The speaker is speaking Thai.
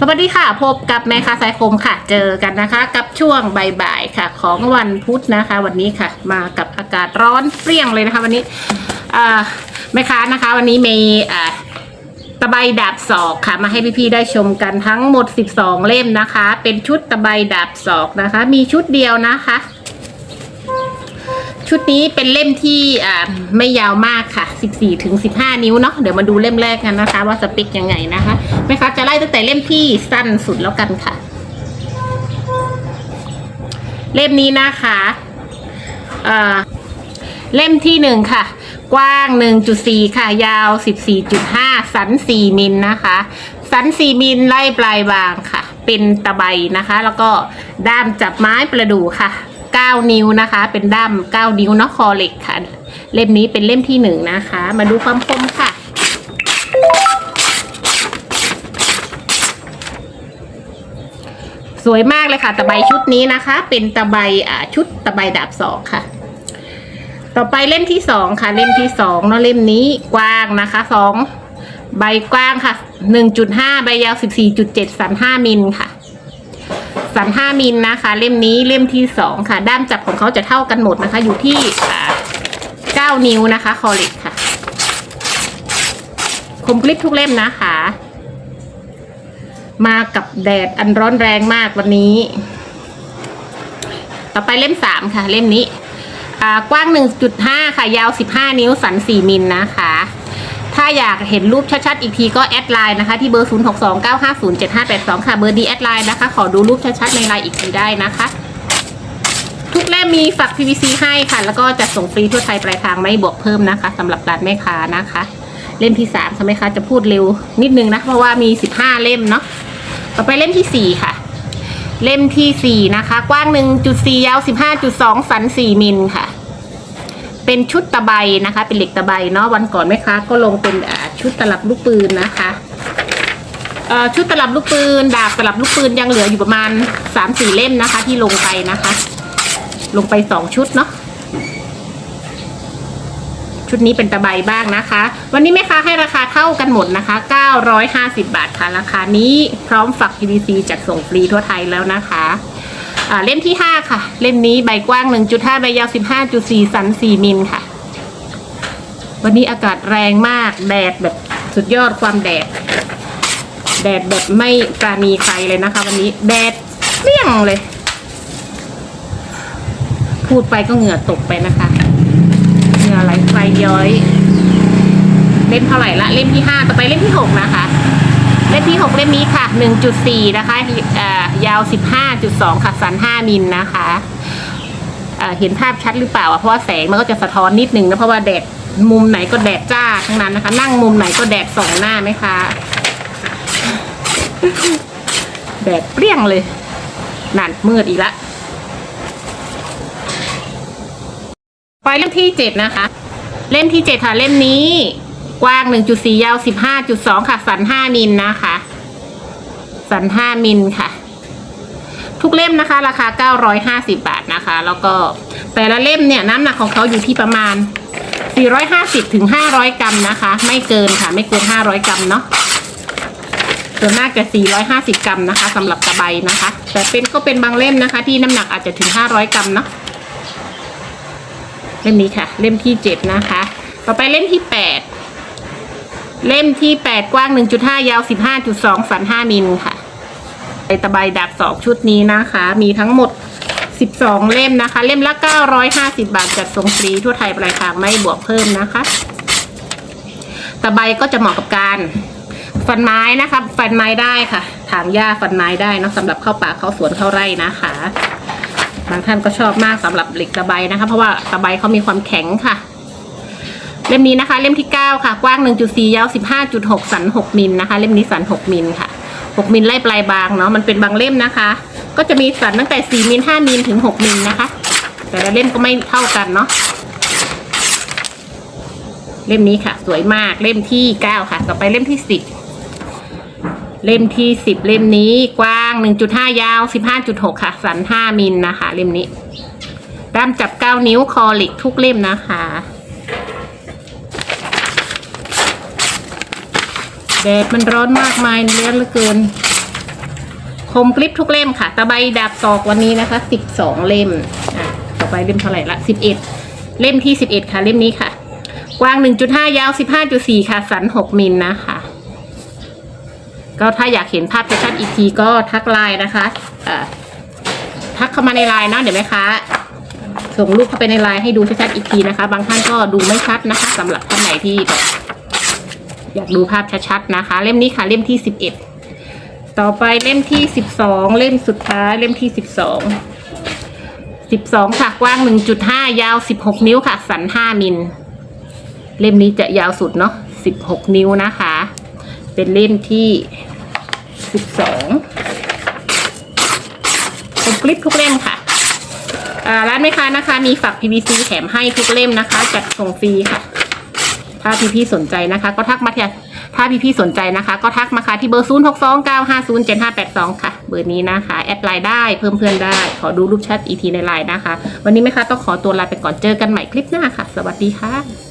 สวัสดีค่ะ พบกับแม่ค้าสายคมค่ะ เจอกันนะคะ กับช่วงบ่ายๆค่ะ ของวันพุธนะคะ วันนี้ค่ะ มากับอากาศร้อนเปรี้ยงเลยนะคะ วันนี้แม่ค้านะคะ วันนี้มีตะไบดาบศอกค่ะ มาให้พี่ๆได้ชมกันทั้งหมด 12 เล่มนะคะ เป็นชุดตะไบดาบศอกนะคะ มีชุดเดียวนะคะ ชุดนี้เป็นเล่มที่อ่าไม่ยาวมากค่ะ 14ถึง15 นิ้วเนาะเดี๋ยวมาดูเล่มแรกกันนะคะ ว่าสเปคยังไงนะคะแม่ค้าจะไล่ตั้งแต่เล่มที่สั้นสุดแล้วกันค่ะ เล่มนี้นะคะอ่าเล่มที่หนึ่งค่ะ กว้าง 1.4 ค่ะ ยาว 14.5 สัน 4 มิลนะคะ สัน 4 มิลไล่ปลายบางค่ะ เป็นตะไบนะคะ แล้วก็ด้ามจับไม้ประดู่ค่ะ 9 นิ้วนะคะ เป็นด้าม9นิ้วเนาะคอเหล็กค่ะ เล่มนี้เป็นเล่มที่หนึ่งนะคะ มาดูความคมค่ะสวยมากเลยค่ะ ตะไบชุดนี้นะคะ เป็นตะไบอ่าชุดตะไบดาบสองค่ะ ต่อไปเล่มที่สองค่ะ เล่มที่สองเนาะเล่มนี้กว้างนะคะสองใบกว้างค่ะหนึ่งจุดห้าใบยาวสิบสี่จุดเจ็ดสันห้ามิลค่ะ สันห้ามิลนะคะ เล่มนี้เล่มที่สองค่ะ ด้ามจับของเขาจะเท่ากันหมดนะคะ อยู่ที่เก้านิ้วนะคะคอล็กค่ะ คมกริบทุกเล่มนะคะ มากับแดดอันร้อนแรงมากวันนี้ ต่อไปเล่มสามค่ะ เล่มนี้กว้าง 1.5 ค่ะ ยาว 15 นิ้ว สัน 4 มิลนะคะ ถ้าอยากเห็นรูปชัดๆ อีกทีก็แอดไลน์นะคะ ที่เบอร์ 0629507582 ค่ะ เบอร์ดีแอดไลน์นะคะ ขอดูรูปชัดๆ ในไลน์อีกทีได้นะคะ ทุกเล่มมีฝัก PVC ให้ค่ะ แล้วก็จะส่งฟรีทั่วไทยปลายทางไม่บวกเพิ่มนะคะสำหรับร้านแม่ค้านะคะ เล่มที่3ใช่ไหมคะจะพูดเร็วนิดนึงนะเพราะว่ามี 15 เล่มเนาะต่อไปเล่มที่4ค่ะ เล่มที่4นะคะ กว้าง 1.4 ยาว 15.2 สัน 4 มิลค่ะ เป็นชุดตะไบนะคะ เป็นเหล็กตะไบเนาะวันก่อนแม่ค้าก็ลงเป็นชุดตลับลูกปืนนะคะชุดตลับลูกปืน ดาบตลับลูกปืนยังเหลืออยู่ประมาณ3-4เล่มนะคะ ที่ลงไปนะคะ ลงไป2ชุดเนาะชุดนี้เป็นตะไบบ้างนะคะ วันนี้แม่ค้าให้ราคาเท่ากันหมดนะคะ 950 บาทค่ะราคานี้พร้อมฝัก PVC จัดส่งฟรีทั่วไทยแล้วนะคะ อ่าเล่มที่5ค่ะ เล่มนี้ใบกว้าง1.5ใบยาว15.4สัน4มิลค่ะ วันนี้อากาศแรงมาก แดดแบบสุดยอดความแดด แดดแบบไม่ปราณีใครเลยนะคะ วันนี้แดดเปรี้ยงเลย พูดไปก็เหงื่อตกไปนะคะ เหงื่อไหลไฟย้อย เล่มเท่าไหร่ละ เล่มที่ห้าต่อไปเล่มที่หกนะคะ ที่หกเล่มนี้ค่ะหนึ่งจุดสี่นะคะอ่อยาวสิบห้าจุดสองค่ะสันห้ามิลนะคะเอ่อเห็นภาพชัดหรือเปล่า เพราะว่าแสงมันก็จะสะท้อนนิดนึงนะ เพราะว่าแดดมุมไหนก็แดดจ้าทั้งนั้นนะคะ นั่งมุมไหนก็แดดส่องหน้าไหมคะ แดดเปรี้ยงเลย นั่นมืดอีกละไปเล่มที่เจ็ดนะคะ เล่มที่เจ็ดค่ะเล่มนี้ กว้าง 1.4 ยาว 15.2 ค่ะ สัน 5 มิลนะคะ สัน 5 มิลค่ะ ทุกเล่มนะคะ ราคา 950 บาทนะคะ แล้วก็แต่ละเล่มเนี่ยน้ำหนักของเขาอยู่ที่ประมาณ 450ถึง500 กรัมนะคะ ไม่เกินค่ะ ไม่เกิน 500 กรัมเนาะส่วนมากจะ 450 กรัมนะคะสำหรับตะไบนะคะ แต่เป็นก็เป็นบางเล่มนะคะ ที่น้ำหนักอาจจะถึง 500 กรัมเนาะเล่มนี้ค่ะ เล่มที่เจ็ดนะคะ ต่อไปเล่มที่แปด เล่มที่แปดกว้างหนึ่งจุดห้ายาวสิบห้าจุดสองสันห้ามิลค่ะไอตะไบดาบสองชุดนี้นะคะ มีทั้งหมดสิบสองเล่มนะคะ เล่มละเก้าร้อยห้าสิบาทจัดส่งฟรีทั่วไทยปลายทางไม่บวกเพิ่มนะคะ ตะไบก็จะเหมาะกับการฟันไม้นะคะฟันไม้ได้ค่ะ ถางหญ้าฟันไม้ได้นะสำหรับเข้าป่าเข้าสวนเข้าไร่นะคะ บางท่านก็ชอบมากสำหรับเหล็กตะไบนะคะ เพราะว่าตะไบเขามีความแข็งค่ะ เล่มนี้นะคะ เล่มที่ 9 ค่ะ กว้าง 1.4 ยาว 15.6 สัน 6 มิลนะคะ เล่มนี้สัน 6 มิลค่ะ 6 มิลไล่ปลายบางเนาะมันเป็นบางเล่มนะคะ ก็จะมีสันตั้งแต่ 4 มิล 5 มิลถึง 6 มิลนะคะ แต่ละเล่มก็ไม่เท่ากันเนาะเล่มนี้ค่ะ สวยมากเล่มที่ 9 ค่ะ ต่อไปเล่มที่ 10 เล่มที่สิบเล่มนี้กว้างหนึ่งจุดห้ายาวสิบห้าจุดหกค่ะ สันห้ามิลนะคะ เล่มนี้ด้ามจับเก้านิ้วคอหล็กทุกเล่มนะคะ แดดมันร้อนมากมายเลือเหลือเกิน คมกริปทุกเล่มค่ะ ตะไบดาบตอกวันนี้นะคะสิบสองเล่มอะต่อไปเล่มเท่าไหร่ละสิบเอ็ดเล่มที่สิบเอ็ดค่ะ เล่มนี้ค่ะ กว้างหนึ่งจุดห้ายาวสิบห้าจุดสี่ค่ะ สันหกมิลนะคะก็ถ้าอยากเห็นภาพชัดๆอีกทีก็ทักไลน์นะคะทักเข้ามาในไลน์เนาะเดี๋ยวไหมคะส่งรูปเข้าไปในไลน์ให้ดูชัดๆอีกทีนะคะ บางท่านก็ดูไม่ชัดนะคะสำหรับท่านไหนที่ อยากดูภาพชัดๆนะคะ เล่มนี้ค่ะเล่มที่สิบเอ็ดต่อไปเล่มที่สิบสองเล่มสุดท้ายเล่มที่สิบสองสิบสองค่ะกว้างหนึ่งจุดห้ายาวสิบหกนิ้วค่ะ สันห้ามิลเล่มนี้จะยาวสุดเนาะสิบหกนิ้วนะคะ เป็นเล่มที่สิบสองผมคลิปทุกเล่มค่ะอ่าร้านแม่ค้านะคะ มีฝัก PVC แถมให้ทุกเล่มนะคะ จัดส่งฟรีค่ะ ถ้าพี่ๆสนใจนะคะ ก็ทักมาที่ถ้าพี่ๆสนใจนะคะ ก็ทักมาค่ะที่เบอร์ 0 6 2 9 5 0 7 5 8 2 ค่ะ เบอร์นี้นะคะ แอดไลน์ได้เพิ่มเพื่อนได้ ขอดูรูปแชทอีกทีในไลน์นะคะ วันนี้แม่ค้าต้องขอตัวลาไปก่อนเจอกันใหม่คลิปหน้าค่ะ สวัสดีค่ะ